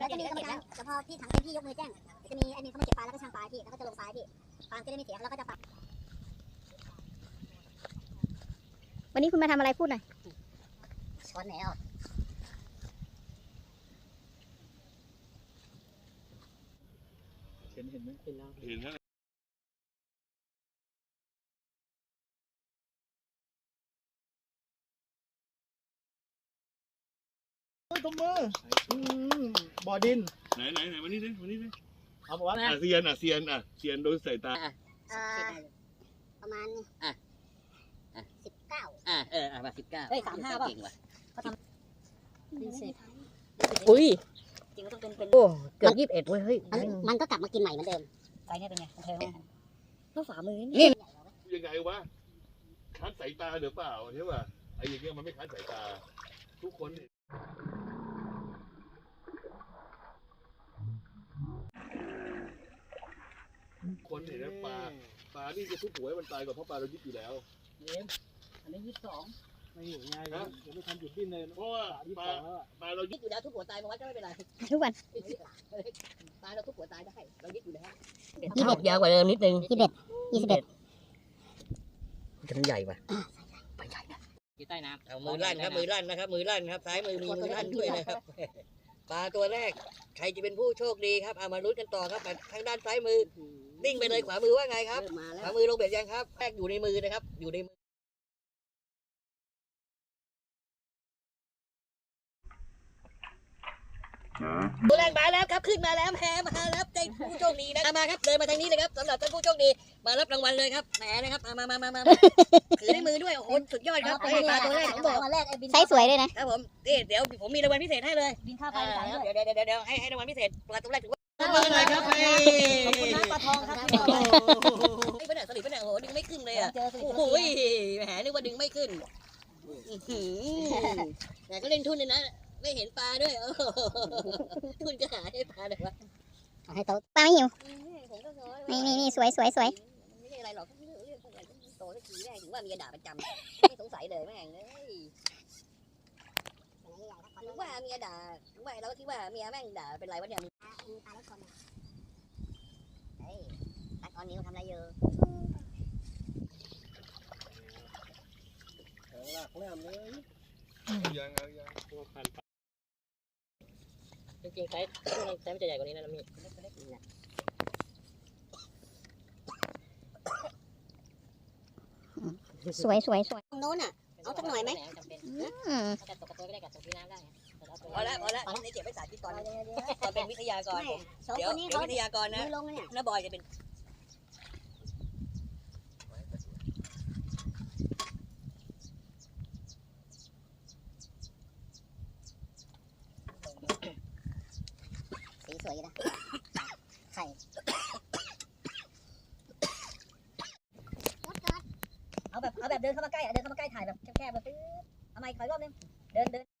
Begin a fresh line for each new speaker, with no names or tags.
จะมีกรรมการแต่พอพี่ถังเต็มพี่ยกมือแจ้งจะมีไอ้นี่เขามาเก็บปลาแล้วก็ช่างปลาพี่แล้วก็จะลงปลาพี่ปลาจะได้ไม่เสียแล้วก็จะปลา
วันนี้คุณมาทำอะไรพูดหน่อย
ช้อนแหนออก
เห็นเห็นไหม
เห็นแล้ว
เห็นแล้ว
โอ้ยตบมืออืม บ่อดิน
ไหนไหนไหนวันนี้ดิวันนี้ดิ
เอาบอกว่า
อะเซียนอะเซียนอะเซียนโดนสายตา
เอ่อประมาณ
อะอะ
สิบเก้า
อ่าเอออะมาสิบเก้า
เฮ้ย35ป่ะ
เก่งว่ะ
เป็นสิบ
อุ้ย
จริงก็ต้องเป็นเป็น
โอ้เกือบยี่สิบเอ็ดเว้ยเฮ้ย
มันมันก็กลับมากินใหม่เหมือนเดิมไฟเนี่ยเป็นไงมันเทิงไหม
เท่าฝ่ามือนี่
นี่
ยังไงวะคัดสายตาหรือเปล่าใช่ป่ะไอ้อย่างเงี้ยมันไม่คัดสายตา ทุกคนเห็นคนเห็นนะปลาปลานี่จะทุบหัวให้มันตายก่อนเพราะปลาเรายึดอยู่แล้ว
อันนี้ยี่สิบสอง
ไม่อยู่ง่ายนะยังไม่ทันหยุดดิ้นเลย
เพราะว่า
ยี่
ป
สิ
ลา
บสองแล้วอะ
ปลาเรายึ
ยึ
ด
ดอยู่แล้วทุกหัวตายมาวัดก็ไม่เป็นไร
ทุกวัน
ตายเราทุกหัวตายได้เรายึดอยู่แล้ว
ยี่สิบเอ็ด
ยาวกว่าเดิมนิดนึง
ยี่สิบเอ็ดยี่สิบเอ็ด
จะใหญ่ป่ะไปใหญ่นะอยู่ใต้น้ำเอามือลั่นครับมือลั่นนะครับ มือลั่นครับซ้ายมือมีมือลั่นด้วยนะครับปลาตัวแรก ใครจะเป็นผู้โชคดีครับเอามาลุ้นกันต่อครับทางด้านซ้ายมือ นิ่งไปเลยขวามือว่าไงครับ
มาแล้
ขวาวมือลงเบ็ดยังครับแรกอยู่ในมือนะครับ อยู่ในมือ ตัวแรกมาแล้วครับขึ้นมาแล้วแหมาแล้วได้ผู้โชคดีนะมาครับเดินมาทางนี้เลยครับสำหรับท่านผู้โชคดีมารับรางวัลเลยครับแหมนะครับมามามามามาถือในมือด้วยโอ้โหสุดยอดครับไอ้ปลาตัวแรกผมบอก
วันแรกไอ้บิน
ไซส์สวยด้วยนะ
ครับผมนี่เดี๋ยวผมมีรางวัลพิเศษให้เลย
บินค่าไฟ
อ่า
ไปด้วย
เดี๋ยวเดี๋ยวเดี๋ยวเดี๋ยวให้ให้รางวัลพิเศษปลาตัวแรกถือว่า
ขอบคุณนะขอบคุณนะปลาทองครับที่
โอ้
บอก
โหไม่เป็นไรสลิปเป็นไรโอ้โหดึงไม่ขึ้นเลยอะ
เจอสลิด
โอ้โหแหมนึกว่าดึงไม่ขึ้นอื้อหือแต่ก็เล่นทุนเลยนะ ไม่เห็นปลาด้วยโอ้โหทุนก็หาให้ปลาเลยวะ
ให้โต๊ะ
ปลาไม่หิว
ผมก็น้อย
นี่นี่นี่สวยสวยสวย
ไม่ใช่อะไรหรอกเรื่องเรื่องพวกนี้โตสักทีแม่งถึงว่ามีกระดาษประจำไม่สงสัยเลยแม่งเลยถึงว่าเมียด่าถึงว่าเราก็คิดว่าเมียแม่งด่าเป็นไรวะเนี่ย
มีปลารถคนเฮ้ยตัดออนนิ้วทำอะไรอยู่
หลักแหลมเลย
ยังเอายังตัวพัน
จริงๆไซส์ไซส์มันจะใหญ่กว่านี้นะมี
สวยสวยสวย
ตรงโน้นอะ เอาสักหน่อยไหม
อืม
ถ้าจะตกกระตัวไม่ได้กับตกที่น้ำได้ พอแล้วพอแล้วนี่เก็บไว้สาธิตตอนตอนเป็นวิทยากร
ไม่สอง
เดี๋ย
ควนนี้
เดี๋ยว
เขา
วิทยากรนะ
มือลงเนี่ย
น้าบอยจะเป็น
สีสวยอยู่นะไข่
เอาแบบเอาแบบเดินเข้ามาใกล้เดินเข้ามาใกล้ถ่ายแบบแคบๆแบบเอาไมค์ขอรอบนึงเดินเดิน